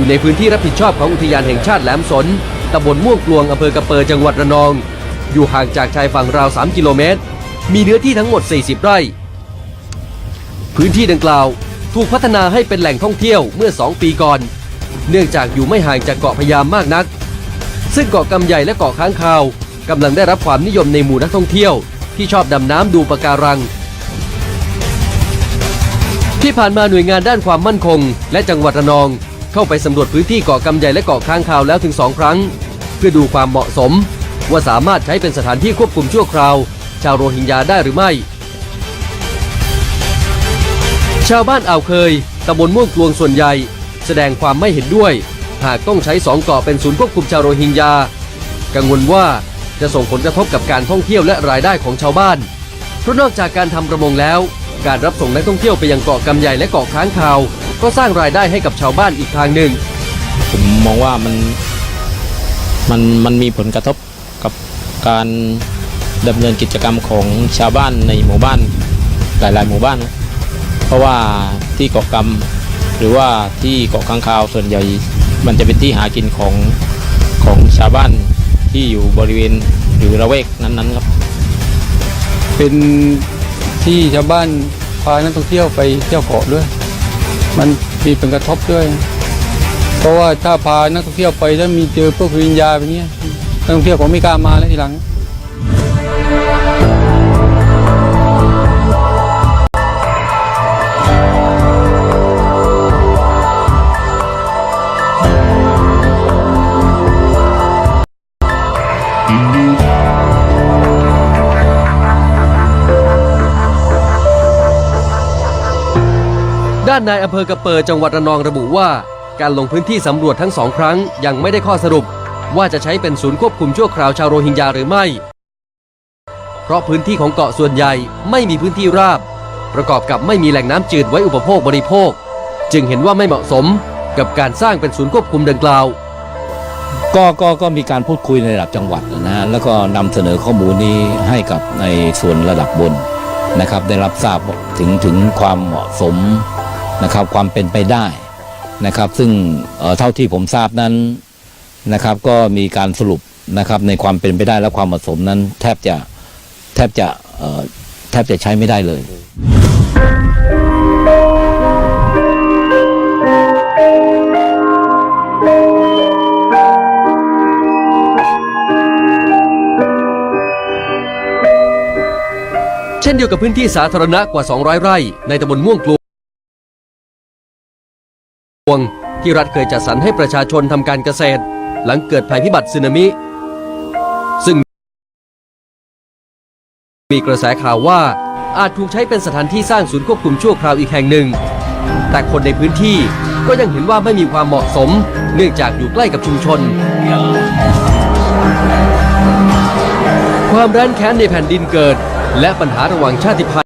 อยู่ในพื้นที่รับผิดชอบของอุทยานแห่งชาติแหลมสนตำบลม่วงกลวงอำเภอกระเปอจังหวัดระนอง อยู่ห่างจากชายฝั่งราว 3 กิโลเมตร มีเนื้อที่ทั้งหมด 40 ไร่ พื้นที่ดังกล่าวถูกพัฒนาให้เป็นแหล่งท่องเที่ยวเมื่อ 2 ปีก่อน เนื่องจากอยู่ไม่ห่างจากเกาะพยามมากนัก ซึ่งเกาะกำใหญ่และเกาะค้างคาวกำลังได้รับความนิยมในหมู่นักท่องเที่ยว ที่ชอบดำน้ำดูปะการัง ที่ผ่านมาหน่วยงานด้านความมั่นคง และจังหวัดระนอง เข้าไปสำรวจพื้นที่เกาะกำใหญ่และเกาะค้างคาวแล้วถึงสองครั้ง เพื่อดูความเหมาะสม ว่าสามารถใช้เป็นสถานที่ควบคุมชั่วคราว ชาวโรฮิงญาได้หรือไม่ ชาวบ้านอ่าวเคยตำบลม่วงกลวงส่วนใหญ่ แสดงความไม่เห็นด้วย หากต้องใช้สองเกาะเป็นศูนย์ควบคุมชาวโรฮิงญา กังวลว่าจะส่งผลกระทบกับการท่องเที่ยวและรายได้ของชาวบ้าน เพราะนอกจากการทำประมงแล้ว การรับส่งนักท่องเที่ยวไปยังเกาะกำใหญ่และเกาะค้างคาว ก็สร้างรายได้ให้กับชาวบ้านอีกทางหนึ่ง ผมมองว่ามันมันมันมีผลกระทบกับการดำเนินกิจกรรมของชาวบ้านในหมู่บ้านหลาย ๆ หมู่บ้านนะเพราะว่าที่เกาะกำหรือว่าที่เกาะค้างคาวส่วนใหญ่ มันจะเป็นที่หากินของของชาวบ้านที่อยู่บริเวณหรือระแวกนั้น ๆ ครับ เป็น ที่ชาวบ้านพานักท่องเที่ยวไปเที่ยวเกาะด้วย มันมีผลกระทบด้วย เพราะว่าถ้าพานักท่องเที่ยวไปแล้วมีเจอพวกวิญญาแบบนี้นักท่องเที่ยวผมไม่กล้ามาแล้วทีหลัง ด้านนายอำเภอกระเปอจังหวัดระนองระบุว่า การลงพื้นที่สำรวจทั้งสองครั้งยังไม่ได้ข้อสรุป ว่าจะใช้เป็นศูนย์ควบคุมชั่วคราวชาวโรฮิงญาหรือไม่ เพราะพื้นที่ของเกาะส่วนใหญ่ไม่มีพื้นที่ราบ ประกอบกับไม่มีแหล่งน้ำจืดไว้อุปโภคบริโภค จึงเห็นว่าไม่เหมาะสมกับการสร้างเป็นศูนย์ควบคุมดังกล่าวก็ก็ก็มีการพูดคุยในระดับจังหวัดนะฮะแล้วก็นำเสนอข้อมูลนี้ให้กับในส่วนระดับบนนะครับ ได้รับทราบถึงถึงความเหมาะสม นะครับความเป็นไปได้นะครับ ซึ่งเท่าที่ผมทราบนั้นนะครับ ก็มีการสรุปนะครับในความเป็นไปได้และความเหมาะสมนั้น แทบจะแทบจะแทบจะใช้ไม่ได้เลยเช่นเดียวกับพื้นที่สาธารณะกว่า 200 ไร่ ในตำบลม่วงกลว งที่รัฐเคยจัดสรรให้ประชาชนทำการเกษตร หลังเกิดภัยพิบัติสึนามิ ซึ่งมีกระแสข่าวว่าอาจถูกใช้เป็นสถานที่สร้างศูนย์ควบคุมชั่วคราวอีกแห่งหนึ่ง แต่คนในพื้นที่ก็ยังเห็นว่าไม่มีความเหมาะสม เนื่องจากอยู่ใกล้กับชุมชน ความร้านแค้นในแผ่นดินเกิด และปัญหาระหว่างชาติพันธุ์